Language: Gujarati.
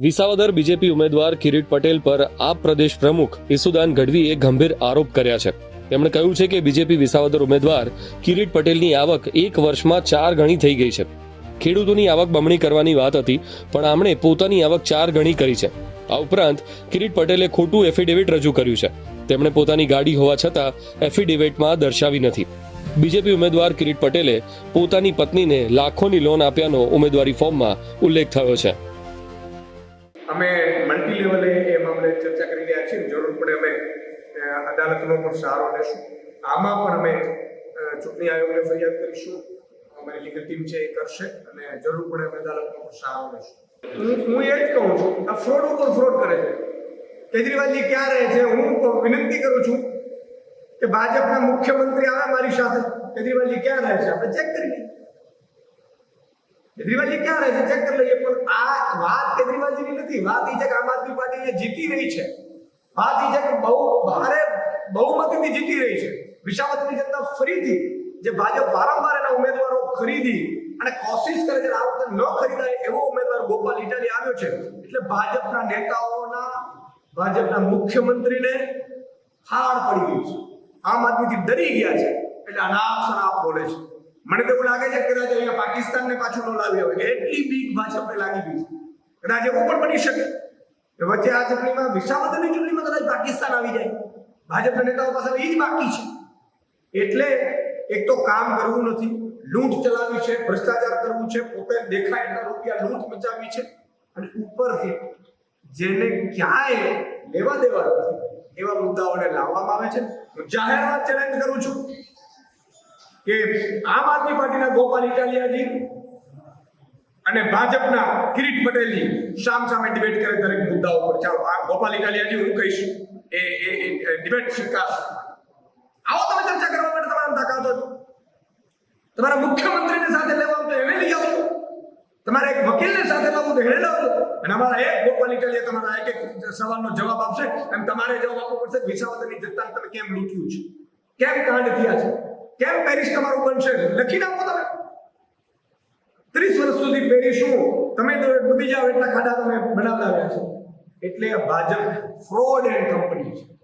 વિસાવદર બીજેપી ઉમેદવાર કિરીટ પટેલ પર આપ પ્રદેશ પ્રમુખ ઈસુદાન ગઢવીએ ગંભીર આરોપ કર્યા છે. તેમણે કહ્યું છે કે બીજેપી વિસાવદર ઉમેદવાર કિરીટ પટેલની આવક એક વર્ષમાં ચાર ગણી થઈ ગઈ છે. ખેડૂતોની આવક બમણી કરવાની વાત હતી, પણ આમણે પોતાની આવક ચાર ગણી કરી છે. આ ઉપરાંત, કિરીટ પટેલે ખોટું એફિડેવિટ રજૂ કર્યું છે. તેમણે પોતાની ગાડી હોવા છતાં એફિડેવિટમાં દર્શાવી નથી. બીજેપી ઉમેદવાર કિરીટ પટેલે પોતાની પત્નીને લાખોની લોન આપ્યાનો ઉમેદવારી ફોર્મમાં ઉલ્લેખ થયો છે. અમે મલ્ટી લેવલે એ મામલે ચર્ચા કરી રહ્યા છીએ. જરૂર પડે અમે અદાલતનો પણ સહારો લેશું. આમાં પણ અમે ચૂંટણી આયોગને ફરિયાદ કરીશું. અમારી લીગલ ટીમ છે એ કરશે અને જરૂર પડે અમે અદાલતનો પણ સહારો લેશું. હું એ જ કહું છું, આ ફ્રોડ ઉપર ફ્રોડ કરે છે. કેજરીવાલજી ક્યાં રહે છે? હું વિનંતી કરું છું કે ભાજપના મુખ્યમંત્રી આવે મારી સાથે. કેજરીવાલજી ક્યાં રહે છે? આપણે ચેક કરી લઈએ. કેજરીવાલજી ક્યાં રહે છે? ચેક કરી લઈએ. પણ આ વાત કેજરીવાલજીની નથી. વાત એ છે કે આમ આદમી પાર્ટી જે જીતી રહી છે, વાત એ છે કે બહુ ભારે બહુમતીથી જીતી રહી છે. વિશાવતની જનતા ફરીથી જે ભાજપ વારંવાર એના ઉમેદવારો ખરીદી અને કોશિશ કરે છે આ વખતે ન ખરીદાય એવો ઉમેદવાર ગોપાલ ઇટાલી આવ્યો છે. એટલે ભાજપના નેતાઓના, ભાજપના મુખ્યમંત્રીને હાર પડી ગઈ છે. આમ આદમીથી ડરી ગયા છે. એટલે અનાપ શરાપ બોલે છે. મને તો એવું લાગે છે કે કદાચ અહીંયા પાકિસ્તાનને પાછું ન લાવી આવે એટલી બીક ભાજપને લાગી ગઈ છે. કદાચ એવું પણ બની શકે. કે વચ્ચે આ ચૂંટણીમાં વિસાવદરની ચૂંટણીમાં કદાચ પાકિસ્તાન આવી જાય. ભાજપના નેતાઓ પાસે એ જ બાકી છે. એટલે એક તો કામ કરવું નથી. લૂંટ ચલાવી છે, ભ્રષ્ટાચાર કરવું છે, પોતે દેખાય એટલા રૂપિયા લૂંટ મચાવી છે. અને ઉપરથી જેને ક્યાંય લેવા દેવા નથી, એવા મુદ્દાઓને લાવવામાં આવે છે. હું જાહેરમાં ચેલેન્જ કરું છું. કે આમ આદમી પાર્ટીના ગોપાલ ઇટાલિયાજી અને ભાજપના કિરીટ પટેલજી સામ સામે ડિબેટ કરે દરેક મુદ્દાઓ પર ચાલો, આ ગોપાલ ઇટાલિયાજી, હું કહીશ, એ એ ડિબેટ સ્વીકારશે આવો તમે ચર્ચા કરવા માટે તમારા તાકાત હોય તમારા મુખ્યમંત્રીને સાથે લેવા તો એને લઈ આવજો તમારે એક વકીલને સાથે લાવવું તો એને લાવજો અને અમારા એક ગોપાલ ઇટાલિયા તમારા એક એક સવાલનો જવાબ આપશે અને તમારે જવાબ આપવો પડશે વિસાવદરની જનતાને તમે કેમ લૂંટ્યું છે? કેમ કાંડ થયા છે? કેમ પેરિસ તમારું બનશે? લખી આપો તમે. ત્રીસ વર્ષ સુધી પેરિસ શું? તમે તો ડૂબી જાઓ એટલા ખાડા તમે બનાવતા બનાવડાવ્યા છો. એટલે ભાજપ ફ્રોડ એન્ડ કંપની છે.